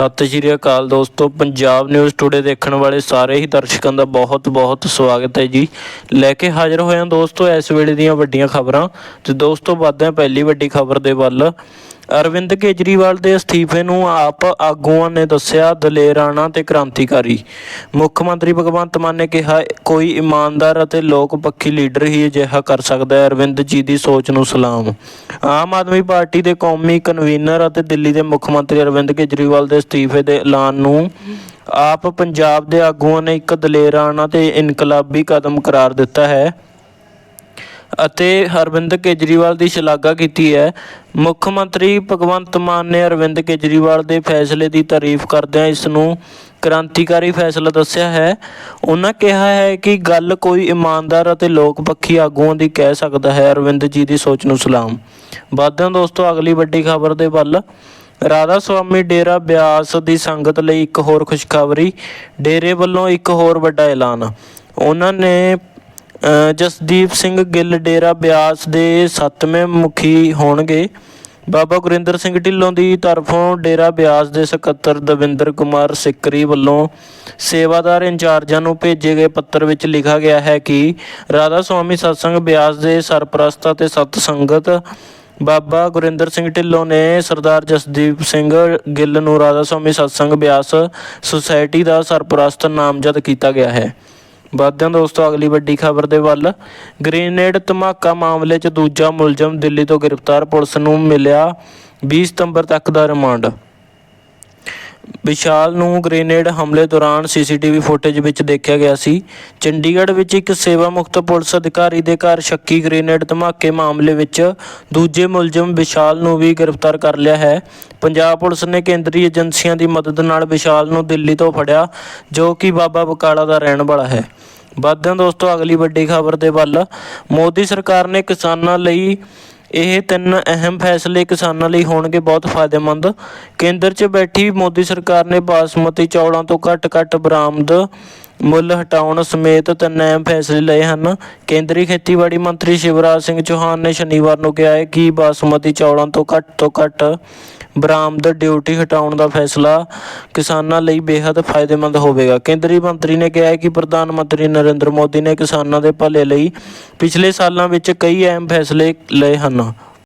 ਸਤਿ ਸ਼੍ਰੀ ਅਕਾਲ ਦੋਸਤੋ। Punjab news today ਦੇਖਣ ਵਾਲੇ ਸਾਰੇ ਹੀ ਦਰਸ਼ਕਾਂ ਦਾ ਬਹੁਤ-ਬਹੁਤ ਸਵਾਗਤ ਹੈ ਜੀ। ਲੈ ਕੇ ਹਾਜ਼ਰ ਹੋਏ ਹਾਂ ਦੋਸਤੋ ਇਸ ਵੇਲੇ ਦੀਆਂ ਵੱਡੀਆਂ ਖਬਰਾਂ। ਤੇ ਦੋਸਤੋ, ਵੱਧਦੇ ਹਾਂ ਪਹਿਲੀ ਵੱਡੀ ਖਬਰ ਦੇ ਵੱਲ। ਅਰਵਿੰਦ ਕੇਜਰੀਵਾਲ ਦੇ ਅਸਤੀਫੇ ਨੂੰ ਆਪ ਆਗੂਆਂ ਨੇ ਦੱਸਿਆ ਦਲੇਰਾਨਾ ਤੇ ਕ੍ਰਾਂਤੀਕਾਰੀ। ਮੁੱਖ ਮੰਤਰੀ ਭਗਵੰਤ ਮਾਨ ਨੇ ਕਿਹਾ, ਕੋਈ ਇਮਾਨਦਾਰ ਅਤੇ ਲੋਕ ਪੱਖੀ ਲੀਡਰ ਹੀ ਅਜਿਹਾ ਕਰ ਸਕਦਾ ਹੈ। ਅਰਵਿੰਦ ਜੀ ਦੀ ਸੋਚ ਨੂੰ ਸਲਾਮ। ਆਮ ਆਦਮੀ ਪਾਰਟੀ ਦੇ ਕੌਮੀ ਕਨਵੀਨਰ ਅਤੇ ਦਿੱਲੀ ਦੇ ਮੁੱਖ ਮੰਤਰੀ ਅਰਵਿੰਦ ਕੇਜਰੀਵਾਲ ਦੇ ਅਸਤੀਫੇ ਦੇ ਐਲਾਨ ਨੂੰ ਆਪ ਪੰਜਾਬ ਦੇ ਆਗੂਆਂ ਨੇ ਇੱਕ ਦਲੇਰਾਨਾ ਤੇ ਇਨਕਲਾਬੀ ਕਦਮ ਕਰਾਰ ਦਿੱਤਾ ਹੈ। ਅਤੇ ਅਰਵਿੰਦ ਕੇਜਰੀਵਾਲ ਦੀ ਸ਼ਲਾਘਾ ਕੀਤੀ ਹੈ। ਮੁੱਖ ਮੰਤਰੀ ਭਗਵੰਤ ਮਾਨ ਨੇ ਅਰਵਿੰਦ ਕੇਜਰੀਵਾਲ ਦੇ ਫੈਸਲੇ ਦੀ ਤਾਰੀਫ ਕਰਦਿਆਂ ਇਸ ਨੂੰ ਕ੍ਰਾਂਤੀਕਾਰੀ ਫੈਸਲਾ ਦੱਸਿਆ ਹੈ। ਉਹਨਾਂ ਕਿਹਾ ਹੈ ਕਿ ਗੱਲ ਕੋਈ ਇਮਾਨਦਾਰ ਅਤੇ ਲੋਕ ਪੱਖੀ ਆਗੂਆਂ ਦੀ ਕਹਿ ਸਕਦਾ ਹੈ। ਅਰਵਿੰਦ ਜੀ ਦੀ ਸੋਚ ਨੂੰ ਸਲਾਮ। ਵਧਦੇ ਹਾਂ ਦੋਸਤੋ, ਅਗਲੀ ਵੱਡੀ ਖਬਰ ਦੇ ਵੱਲ। ਰਾਧਾ ਸੁਆਮੀ ਡੇਰਾ ਬਿਆਸ ਦੀ ਸੰਗਤ ਲਈ ਇੱਕ ਹੋਰ ਖੁਸ਼ਖਬਰੀ। ਡੇਰੇ ਵੱਲੋਂ ਇੱਕ ਹੋਰ ਵੱਡਾ ਐਲਾਨ। ਉਹਨਾਂ ਨੇ ਜਸਦੀਪ ਸਿੰਘ ਗਿੱਲ ਡੇਰਾ ਬਿਆਸ ਦੇ ਸੱਤਵੇਂ ਮੁਖੀ ਹੋਣਗੇ। ਬਾਬਾ ਗੁਰਿੰਦਰ ਸਿੰਘ ਢਿੱਲੋਂ ਦੀ ਤਰਫੋਂ ਡੇਰਾ ਬਿਆਸ ਦੇ ਸਕੱਤਰ ਦਵਿੰਦਰ ਕੁਮਾਰ ਸਿੱਕਰੀ ਵੱਲੋਂ ਸੇਵਾਦਾਰ ਇੰਚਾਰਜਾਂ ਨੂੰ ਭੇਜੇ ਗਏ ਪੱਤਰ ਵਿੱਚ ਲਿਖਿਆ ਗਿਆ ਹੈ ਕਿ ਰਾਧਾ ਸੁਆਮੀ ਸਤਸੰਗ ਬਿਆਸ ਦੇ ਸਰਪ੍ਰਸਤ ਅਤੇ ਸਤ ਸੰਗਤ ਬਾਬਾ ਗੁਰਿੰਦਰ ਸਿੰਘ ਢਿੱਲੋਂ ਨੇ ਸਰਦਾਰ ਜਸਦੀਪ ਸਿੰਘ ਗਿੱਲ ਨੂੰ ਰਾਧਾ ਸੁਆਮੀ ਸਤਸੰਗ ਬਿਆਸ ਸੁਸਾਇਟੀ ਦਾ ਸਰਪ੍ਰਸਤ ਨਾਮਜ਼ਦ ਕੀਤਾ ਗਿਆ ਹੈ। ਵਧਦੇ ਹਾਂ ਦੋਸਤੋ, ਅਗਲੀ ਵੱਡੀ ਖਬਰ ਦੇ ਵੱਲ। ਗ੍ਰੇਨੇਡ ਧਮਾਕਾ ਮਾਮਲੇ 'ਚ ਦੂਜਾ ਮੁਲਜ਼ਮ ਦਿੱਲੀ ਤੋਂ ਗ੍ਰਿਫਤਾਰ ਪੁਲਿਸ ਨੂੰ ਮਿਲਿਆ। 20 ਸਤੰਬਰ ਤੱਕ ਦਾ ਰਿਮਾਂਡ। ਵਿਸ਼ਾਲ ਨੂੰ ਗ੍ਰੇਨੇਡ ਹਮਲੇ ਦੌਰਾਨ ਸੀਸੀਟੀਵੀ ਫੁਟੇਜ ਵਿੱਚ ਦੇਖਿਆ ਗਿਆ ਸੀ। ਚੰਡੀਗੜ੍ਹ ਵਿੱਚ ਇੱਕ ਸੇਵਾ ਮੁਕਤ ਪੁਲਿਸ ਅਧਿਕਾਰੀ ਦੇ ਘਰ ਸ਼ੱਕੀ ਗ੍ਰੇਨੇਡ ਧਮਾਕੇ ਮਾਮਲੇ ਵਿੱਚ ਦੂਜੇ ਮੁਲਜ਼ਮ ਵਿਸ਼ਾਲ ਨੂੰ ਵੀ ਗ੍ਰਿਫਤਾਰ ਕਰ ਲਿਆ ਹੈ। ਪੰਜਾਬ ਪੁਲਿਸ ਨੇ ਕੇਂਦਰੀ ਏਜੰਸੀਆਂ ਦੀ ਮਦਦ ਨਾਲ ਵਿਸ਼ਾਲ ਨੂੰ ਦਿੱਲੀ ਤੋਂ ਫੜਿਆ, ਜੋ ਕਿ ਬਾਬਾ ਬਕਾਲਾ ਦਾ ਰਹਿਣ ਵਾਲਾ ਹੈ। ਵਧਦੇ ਦੋਸਤੋ, ਅਗਲੀ ਵੱਡੀ ਖਬਰ ਦੇ ਵੱਲ ਮੋਦੀ ਸਰਕਾਰ ਨੇ ਕਿਸਾਨਾਂ ਲਈ ਇਹ ਤਿੰਨ ਅਹਿਮ ਫੈਸਲੇ ਕਿਸਾਨਾਂ ਲਈ ਹੋਣਗੇ ਬਹੁਤ ਫਾਇਦੇਮੰਦ। ਕੇਂਦਰ 'ਚ ਬੈਠੀ ਮੋਦੀ ਸਰਕਾਰ ਨੇ ਬਾਸਮਤੀ ਚੌਲਾਂ ਤੋਂ ਘੱਟ-ਘੱਟ ਬਰਾਮਦ ਮੁੱਲ ਹਟਾਉਣ ਸਮੇਤ ਤਿੰਨ ਅਹਿਮ ਫੈਸਲੇ ਲਏ ਹਨ। ਕੇਂਦਰੀ ਖੇਤੀਬਾੜੀ ਮੰਤਰੀ ਸ਼ਿਵਰਾਜ ਸਿੰਘ ਚੌਹਾਨ ਨੇ ਸ਼ਨੀਵਾਰ ਨੂੰ ਕਿਹਾ ਹੈ ਕਿ ਬਾਸਮਤੀ ਚੌਲਾਂ ਤੋਂ ਘੱਟ ਤੋਂ ਘੱਟ ਬਰਾਮਦ ਡਿਊਟੀ ਹਟਾਉਣ ਦਾ ਫੈਸਲਾ ਕਿਸਾਨਾਂ ਲਈ ਬੇहद ਫਾਇਦੇਮੰਦ ਹੋਵੇਗਾ। ਕੇਂਦਰੀ ਮੰਤਰੀ ਨੇ ਕਿਹਾ ਹੈ ਕਿ ਪ੍ਰਧਾਨ ਮੰਤਰੀ ਨਰਿੰਦਰ ਮੋਦੀ ਨੇ ਕਿਸਾਨਾਂ ਦੇ ਭਲੇ ਲਈ ਪਿਛਲੇ ਸਾਲਾਂ ਵਿੱਚ ਕਈ ਅਹਿਮ ਫੈਸਲੇ ਲਏ ਹਨ।